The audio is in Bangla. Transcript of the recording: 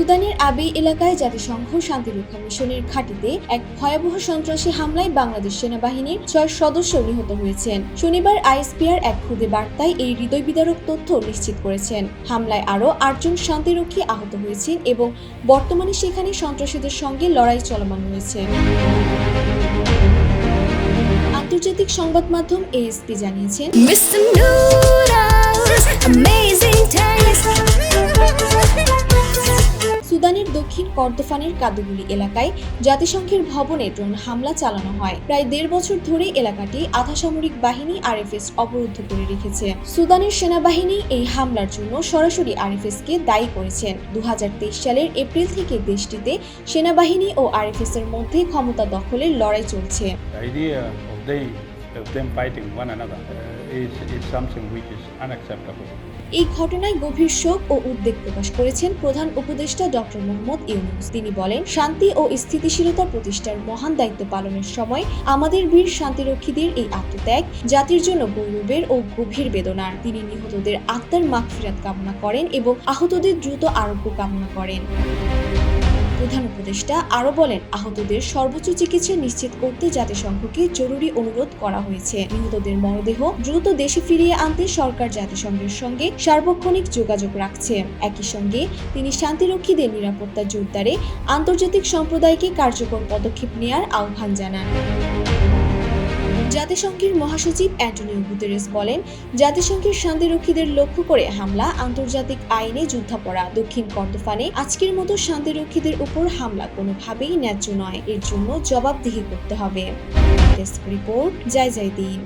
সুদানের আবি এলাকায় জাতিসংঘ শান্তিরক্ষা মিশনের ঘাঁটিতে এক ভয়াবহ সন্ত্রাসী হামলায় বাংলাদেশ সেনাবাহিনীর ছয় সদস্য নিহত হয়েছেন। শনিবার আইএসপিআর এক খুদে বার্তায় এই হৃদয় বিদারক তথ্য নিশ্চিত করেছেন। হামলায় আরও আটজন শান্তিরক্ষী আহত হয়েছেন এবং বর্তমানে সেখানে সন্ত্রাসীদের সঙ্গে লড়াই চলমান রয়েছে। আন্তর্জাতিক সংবাদ মাধ্যম এএসপি জানিয়েছেন দক্ষিণ কর্দফানের কাদুগুলি এলাকায় জাতিসংঘের ভবনে ড্রোন হামলা চালানো হয়। প্রায় দেড় বছর ধরে এলাকাটি আধা সামরিক বাহিনী আরএফএস অবরুদ্ধ করে রেখেছে। সুদানের সেনাবাহিনী এই হামলার জন্য সরাসরি আরএফএসকে দায়ী করেছেন দু হাজার তেইশ সালের এপ্রিল থেকে দেশটিতে সেনাবাহিনী ও আরএফএস এর মধ্যে ক্ষমতা দখলের লড়াই চলছে। Of them fighting one another uh, is, is something which is unacceptable. এই ঘটনায় গভীর শোক ও উদ্বেগ প্রকাশ করেছেন প্রধান উপদেষ্টা ডক্টর মোহাম্মদ ইউনুস। তিনি বলেন শান্তি ও স্থিতিশীলতা প্রতিষ্ঠার মহান দায়িত্ব পালনের সময় আমাদের বীর শান্তিরক্ষীদের এই আত্মত্যাগ জাতির জন্য গৌরবের ও গভীর বেদনার। তিনি নিহতদের আত্মার মাগফিরাত কামনা করেন এবং আহতদের দ্রুত আরোগ্য কামনা করেন। প্রধান উপদেষ্টা আরও বলেন, আহতদের সর্বোচ্চ চিকিৎসা নিশ্চিত করতে জাতিসংঘকে জরুরি অনুরোধ করা হয়েছে। নিহতদের মরদেহ দ্রুত দেশে ফিরিয়ে আনতে সরকার জাতিসংঘের সঙ্গে সার্বক্ষণিক যোগাযোগ রাখছে। একই সঙ্গে তিনি শান্তিরক্ষীদের নিরাপত্তা জোরদারে আন্তর্জাতিক সম্প্রদায়কে কার্যকর পদক্ষেপ নেয়ার আহ্বান জানান। জাতিসংঘের মহাসচিব অ্যান্টনিও গুতেরেস বলেন, জাতিসংঘের শান্তিরক্ষীদের লক্ষ্য করে হামলা, আন্তর্জাতিক আইনে যুদ্ধাপরাধ, দক্ষিণ কর্দফানে আজকের মতো শান্তিরক্ষীদের উপর হামলা কোনোভাবেই ন্যায্য নয়। এর জন্য জবাবদিহি করতে হবে। ডেস্ক রিপোর্ট, জয় জয় দিন।